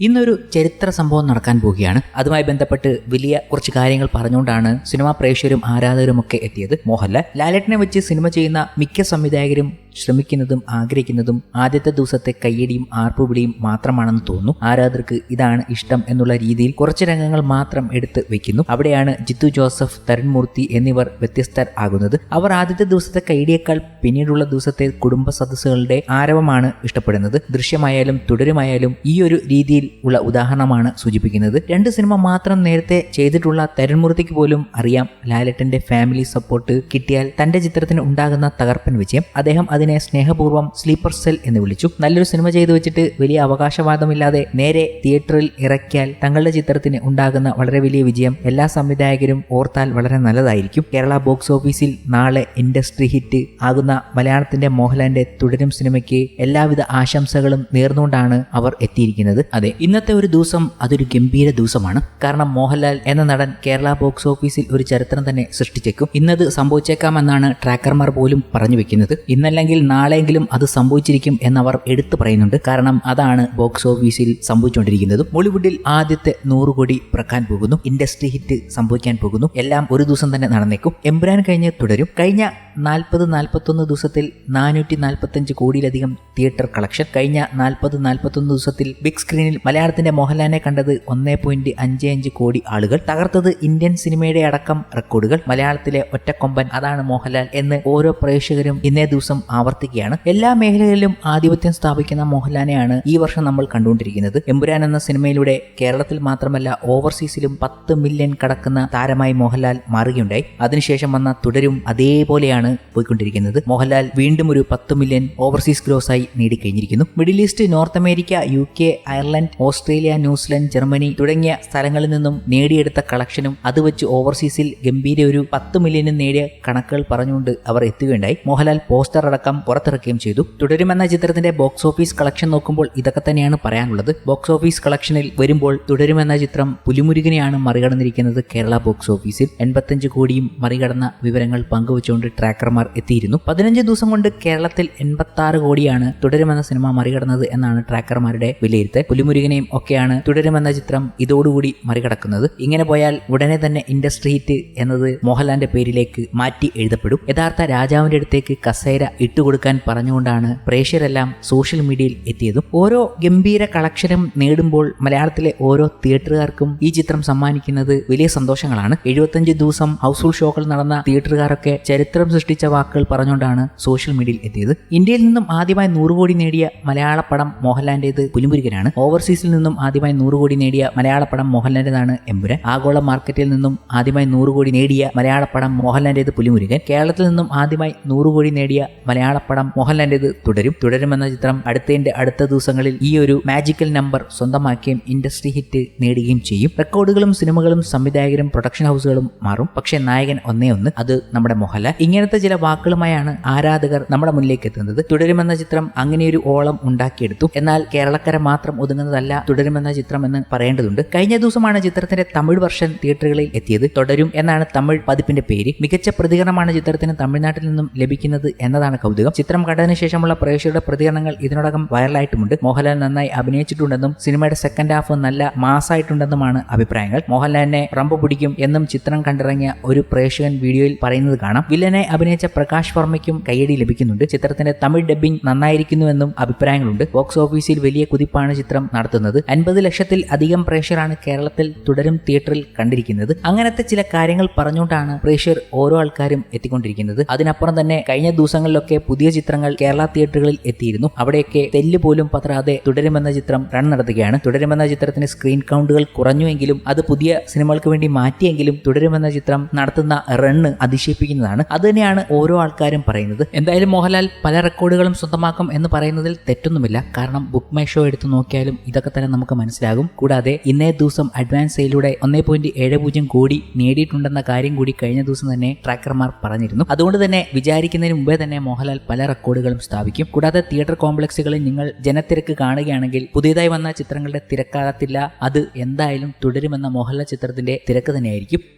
ഇന്നൊരു ചരിത്ര സംഭവം നടക്കാൻ പോവുകയാണ്. അതുമായി ബന്ധപ്പെട്ട് വലിയ കുറച്ച് കാര്യങ്ങൾ പറഞ്ഞുകൊണ്ടാണ് സിനിമാ പ്രേക്ഷകരും ആരാധകരും ഒക്കെ എത്തിയത് മോഹൻലാൽ. ലാലേട്ടനെ വെച്ച് സിനിമ ചെയ്യുന്ന മിക്ക സംവിധായകരും ശ്രമിക്കുന്നതും ആഗ്രഹിക്കുന്നതും ആദ്യത്തെ ദിവസത്തെ കയ്യടിയും ആർപ്പുവിളിയും മാത്രമാണെന്ന് തോന്നുന്നു. ആരാധകർക്ക് ഇതാണ് ഇഷ്ടം എന്നുള്ള രീതിയിൽ കുറച്ച് രംഗങ്ങൾ മാത്രം എടുത്ത് വെക്കുന്നു. അവിടെയാണ് ജിത്തു ജോസഫ് തരുൺമൂർത്തി എന്നിവർ വ്യത്യസ്തർ ആകുന്നത്. അവർ ആദ്യത്തെ ദിവസത്തെ കൈഡിയേക്കാൾ പിന്നീടുള്ള ദിവസത്തെ കുടുംബ സദസ്സുകളുടെ ആരവമാണ് ഇഷ്ടപ്പെടുന്നത്. ദൃശ്യമായാലും തുടരുമായാലും ഈ ഒരു രീതിയിൽ ഉള്ള ഉദാഹരണമാണ് സൂചിപ്പിക്കുന്നത്. രണ്ട് സിനിമ മാത്രം നേരത്തെ ചെയ്തിട്ടുള്ള തരുൺമൂർത്തിക്ക് പോലും അറിയാം. ലാലട്ടന്റെ ഫാമിലി സപ്പോർട്ട് കിട്ടിയാൽ തന്റെ ചിത്രത്തിന് ഉണ്ടാകുന്ന തകർപ്പൻ വിജയം. അദ്ദേഹം അതിനെ സ്നേഹപൂർവം സ്ലീപ്പർ സെൽ എന്ന് വിളിച്ചു. നല്ലൊരു സിനിമ ചെയ്തു വെച്ചിട്ട് വലിയ അവകാശവാദമില്ലാതെ നേരെ തിയേറ്ററിൽ ഇറക്കിയാൽ തങ്ങളുടെ ചിത്രത്തിന് ഉണ്ടാകുന്ന വളരെ വലിയ വിജയം എല്ലാ സംവിധായകരും ഓർത്താൽ വളരെ നല്ലതായിരിക്കും. കേരള ബോക്സ് ഓഫീസിൽ നാളെ ഇൻഡസ്ട്രി ഹിറ്റ് ആകുന്ന മലയാളത്തിന്റെ മോഹൻലാലിന്റെ തുടരും സിനിമയ്ക്ക് എല്ലാവിധ ആശംസകളും നേർന്നുകൊണ്ടാണ് അവർ എത്തിയിരിക്കുന്നത്. അതെ ഇന്നത്തെ ഒരു ദിവസം അതൊരു ഗംഭീര ദിവസമാണ്. കാരണം മോഹൻലാൽ എന്ന നടൻ കേരള ബോക്സ് ഓഫീസിൽ ഒരു ചരിത്രം തന്നെ സൃഷ്ടിച്ചേക്കും. ഇന്നത് സംഭവിച്ചേക്കാമെന്നാണ് ട്രാക്കർമാർ പോലും പറഞ്ഞു വെക്കുന്നത്. ഇന്നല്ലെങ്കിൽ നാളെയെങ്കിലും അത് സംഭവിച്ചിരിക്കും എന്നവർ എടുത്തു പറയുന്നുണ്ട്. കാരണം അതാണ് ബോക്സ് ഓഫീസിൽ സംഭവിച്ചുകൊണ്ടിരിക്കുന്നത്. ബോളിവുഡിൽ ആദ്യത്തെ നൂറ് കോടി പിറക്കാൻ പോകുന്നു. ഇൻഡസ്ട്രി ഹിറ്റ് സംഭവിക്കാൻ പോകുന്നു. എല്ലാം ഒരു ദിവസം തന്നെ നടന്നേക്കും. എംബ്രാൻ കഴിഞ്ഞ് തുടരും. കഴിഞ്ഞ നാൽപ്പത് നാൽപ്പത്തൊന്ന് ദിവസത്തിൽ നാനൂറ്റി നാൽപ്പത്തഞ്ച് കോടിയിലധികം തിയേറ്റർ കളക്ഷൻ. കഴിഞ്ഞ നാൽപ്പത് നാൽപ്പത്തൊന്ന് ദിവസത്തിൽ ബിഗ് സ്ക്രീനിൽ മലയാളത്തിന്റെ മോഹൻലാലിനെ കണ്ടത് ഒന്നേ പോയിന്റ് അഞ്ച് അഞ്ച് കോടി ആളുകൾ. തകർത്തത് ഇന്ത്യൻ സിനിമയുടെ അടക്കം റെക്കോർഡുകൾ. മലയാളത്തിലെ ഒറ്റക്കൊമ്പൻ അതാണ് മോഹൻലാൽ എന്ന് ഓരോ പ്രേക്ഷകരും ഇന്നേ ദിവസം ആവർത്തിക്കുകയാണ്. എല്ലാ മേഖലകളിലും ആധിപത്യം സ്ഥാപിക്കുന്ന മോഹൻലാലിനെയാണ് ഈ വർഷം നമ്മൾ കണ്ടുകൊണ്ടിരിക്കുന്നത്. എമ്പുരാൻ എന്ന സിനിമയിലൂടെ കേരളത്തിൽ മാത്രമല്ല ഓവർസീസിലും പത്ത് മില്യൺ കടക്കുന്ന താരമായി മോഹൻലാൽ മാറുകയുണ്ടായി. അതിനുശേഷം വന്ന തുടരും അതേപോലെയാണ് പോയിക്കൊണ്ടിരിക്കുന്നത്. മോഹൻലാൽ വീണ്ടും ഒരു പത്ത് മില്യൺ ഓവർസീസ് ഗ്രോസായി നേടിക്കഴിഞ്ഞിരിക്കുന്നു. Middle east north America U K Ireland Australia New Zealand Germany തുടങ്ങിയ സ്ഥലങ്ങളിൽ നിന്നും നേടിയെടുത്ത കളക്ഷനും അത് വെച്ച് ഓവർസീസിൽ ഗംഭീര ഒരു പത്ത് മില്യനും നേടിയ കണക്കുകൾ പറഞ്ഞുകൊണ്ട് അവർ എത്തുകയുണ്ടായി. മോഹൻലാൽ പോസ്റ്റർ അടക്കം പുറത്തിറക്കുകയും ചെയ്തു. തുടരുമെന്ന ചിത്രത്തിന്റെ ബോക്സ് ഓഫീസ് കളക്ഷൻ നോക്കുമ്പോൾ ഇതൊക്കെ തന്നെയാണ് പറയാനുള്ളത്. ബോക്സ് ഓഫീസ് കളക്ഷനിൽ വരുമ്പോൾ തുടരുമെന്ന ചിത്രം പുലിമുരുകനെയാണ് മറികടന്നിരിക്കുന്നത് കേരള ബോക്സ് ഓഫീസിൽ എൺപത്തഞ്ച് കോടിയും മറികടന്ന വിവരങ്ങൾ പങ്കുവച്ചുകൊണ്ട് ട്രാക്കർമാർ എത്തിയിരുന്നു. പതിനഞ്ച് ദിവസം കൊണ്ട് കേരളത്തിൽ എൺപത്തി ആറ് കോടിയാണ് തുടരുമെന്ന സിനിമ മറികടന്നത് എന്നാണ് ട്രാക്കർമാരുടെ വിലയിരുത്തൽ. പുലിമുരുകനെയും ഒക്കെയാണ് തുടരുമെന്ന ചിത്രം ഇതോടുകൂടി മറികടക്കുന്നത്. ഇങ്ങനെ പോയാൽ ഉടനെ തന്നെ ഇൻഡസ്ട്രി ഹിറ്റ് എന്നത് മോഹൻലാലിന്റെ പേരിലേക്ക് മാറ്റി എഴുതപ്പെടും. യഥാർത്ഥ രാജാവിന്റെ അടുത്തേക്ക് കസേര ഇട്ടുകൊടുക്കാൻ പറഞ്ഞുകൊണ്ടാണ് പ്രേക്ഷകരെല്ലാം സോഷ്യൽ മീഡിയയിൽ എത്തിയതും. ഓരോ ഗംഭീര കളക്ഷനും നേടുമ്പോൾ മലയാളത്തിലെ ഓരോ തിയേറ്ററുകാർക്കും ഈ ചിത്രം സമ്മാനിക്കുന്നത് വലിയ സന്തോഷങ്ങളാണ്. എഴുപത്തഞ്ച് ദിവസം ഹൗസ്ഫുൾ ഷോകൾ നടന്ന തിയേറ്ററുകാരൊക്കെ ചരിത്രം സൃഷ്ടിച്ച വാക്കുകൾ പറഞ്ഞുകൊണ്ടാണ് സോഷ്യൽ മീഡിയയിൽ എത്തിയത്. ഇന്ത്യയിൽ നിന്നും ആദ്യമായി നൂറ് കോടി നേടിയ മലയാള പടം മോഹൻലാലിന്റേത് പുലിമുരുകനാണ്. ഓവർസീസിൽ നിന്നും ആദ്യമായി നൂറ് കോടി നേടിയ മലയാള പടം മോഹൻലാലിന്റേതാണ് എമ്പുരാൻ. ആഗോള മാർക്കറ്റിൽ നിന്നും ആദ്യമായി നൂറ് കോടി നേടിയ മലയാള പടം മോഹൻലാലിന്റേത് പുലിമുരുകൻ. കേരളത്തിൽ നിന്നും ആദ്യമായി നൂറ് കോടി നേടിയ മലയാള പടം മോഹൻലാലിന്റേത് തുടരും. തുടരുമെന്ന ചിത്രം അടുത്തതിന്റെ അടുത്ത ദിവസങ്ങളിൽ ഈ ഒരു മാജിക്കൽ നമ്പർ സ്വന്തമാക്കുകയും ഇൻഡസ്ട്രി ഹിറ്റ് നേടുകയും ചെയ്യും. റെക്കോർഡുകളും സിനിമകളും സംവിധായകരും പ്രൊഡക്ഷൻ ഹൗസുകളും മാറും. പക്ഷേ നായകൻ ഒന്നേ ഒന്ന് അത് നമ്മുടെ മോഹൻലാൽ. ഇങ്ങനത്തെ ചില വാക്കുകളുമായാണ് ആരാധകർ നമ്മുടെ മുന്നിലേക്ക് എത്തുന്നത്. തുടരുമെന്ന ചിത്രം അങ്ങനെയൊരു ഓളം ഉണ്ടാക്കിയെടുത്തു. എന്നാൽ കേരളക്കര മാത്രം ഒതുങ്ങുന്നതല്ല തുടരുമെന്ന ചിത്രം എന്ന് പറയേണ്ടതുണ്ട്. കഴിഞ്ഞ ദിവസമാണ് ചിത്രത്തിന്റെ തമിഴ് വർഷൻ തിയേറ്ററുകളിൽ എത്തിയത്. തുടരും എന്നാണ് തമിഴ് പതിപ്പിന്റെ പേര്. മികച്ച പ്രതികരണമാണ് ചിത്രത്തിന് തമിഴ്നാട്ടിൽ നിന്നും ലഭിക്കുന്നത് എന്നതാണ് കൗതുകം. ചിത്രം കണ്ടതിന് ശേഷമുള്ള പ്രേക്ഷകരുടെ പ്രതികരണങ്ങൾ ഇതിനോടകം വൈറലായിട്ടുമുണ്ട്. മോഹൻലാൽ നന്നായി അഭിനയിച്ചിട്ടുണ്ടെന്നും സിനിമയുടെ സെക്കൻഡ് ഹാഫ് നല്ല മാസായിട്ടുണ്ടെന്നുമാണ് അഭിപ്രായങ്ങൾ. മോഹൻലാലിനെ റമ്പ് പിടിക്കും എന്നും ചിത്രം കണ്ടിറങ്ങിയ ഒരു പ്രേക്ഷകൻ വീഡിയോയിൽ പറയുന്നത് കാണാം. വില്ലനെ അഭിനയിച്ച പ്രകാശ് വർമ്മയ്ക്കും കയ്യടി ലഭിക്കുന്നുണ്ട്. ചിത്രത്തിന്റെ തമിഴ് ഡബ്ബിംഗ് നന്നായിരിക്കുന്നുവെന്നും അഭിപ്രായങ്ങളുണ്ട്. ബോക്സ് ഓഫീസിൽ വലിയ കുതിപ്പാണ് ചിത്രം നടത്തുന്നത്. അൻപത് ലക്ഷത്തിൽ അധികം പ്രേക്ഷകരാണ് കേരളത്തിൽ തുടരും തിയേറ്ററിൽ കണ്ടിരിക്കുന്നത്. അങ്ങനത്തെ ചില കാര്യങ്ങൾ പറഞ്ഞുകൊണ്ടാണ് പ്രേക്ഷകർ ഓരോ ആൾക്കാരും എത്തിക്കൊണ്ടിരിക്കുന്നത്. അതിനപ്പുറം തന്നെ കഴിഞ്ഞ ദിവസങ്ങളിലൊക്കെ പുതിയ ചിത്രങ്ങൾ കേരള തിയേറ്ററുകളിൽ എത്തിയിരുന്നു. അവിടെയൊക്കെ തെല്ല് പോലും പത്രാതെ തുടരുമെന്ന ചിത്രം റൺ നടത്തുകയാണ്. തുടരുമെന്ന ചിത്രത്തിന് സ്ക്രീൻ കൗണ്ടുകൾ കുറഞ്ഞുവെങ്കിലും അത് പുതിയ സിനിമകൾക്ക് വേണ്ടി മാറ്റിയെങ്കിലും തുടരുമെന്ന ചിത്രം നടത്തുന്ന റണ്ണ് അതിശയിപ്പിക്കുന്നതാണ്. അത് തന്നെയാണ് ഓരോ ആൾക്കാരും പറയുന്നത്. എന്തായാലും മോഹൻലാൽ പല റെക്കോർഡുകളും സ്വന്തമാക്കും എന്ന് പറയുന്നതിൽ തെറ്റൊന്നുമില്ല. കാരണം ബുക്ക് മൈ ഷോ എടുത്തു നോക്കിയാലും ഇതൊക്കെ തന്നെ നമുക്ക് മനസ്സിലാകും. കൂടാതെ ഇന്നേ ദിവസം അഡ്വാൻസ് സെയിലൂടെ ഒന്നേ പോയിന്റ് ഏഴ് പൂജ്യം കോടി നേടിയിട്ടുണ്ടെന്ന കാര്യം കൂടി കഴിഞ്ഞ ദിവസം തന്നെ ട്രാക്കർമാർ പറഞ്ഞിരുന്നു. അതുകൊണ്ട് തന്നെ വിചാരിക്കുന്നതിന് മുമ്പേ തന്നെ മോഹൻലാൽ പല റെക്കോർഡുകളും സ്ഥാപിക്കും. കൂടാതെ തിയേറ്റർ കോംപ്ലക്സുകളിൽ നിങ്ങൾ ജനത്തിരക്ക് കാണുകയാണെങ്കിൽ പുതിയതായി വന്ന ചിത്രങ്ങളുടെ തിരക്കാകത്തില്ല. അത് എന്തായാലും തുടരുമെന്ന മോഹൻലാൽ ചിത്രത്തിന്റെ തിരക്ക് തന്നെയായിരിക്കും.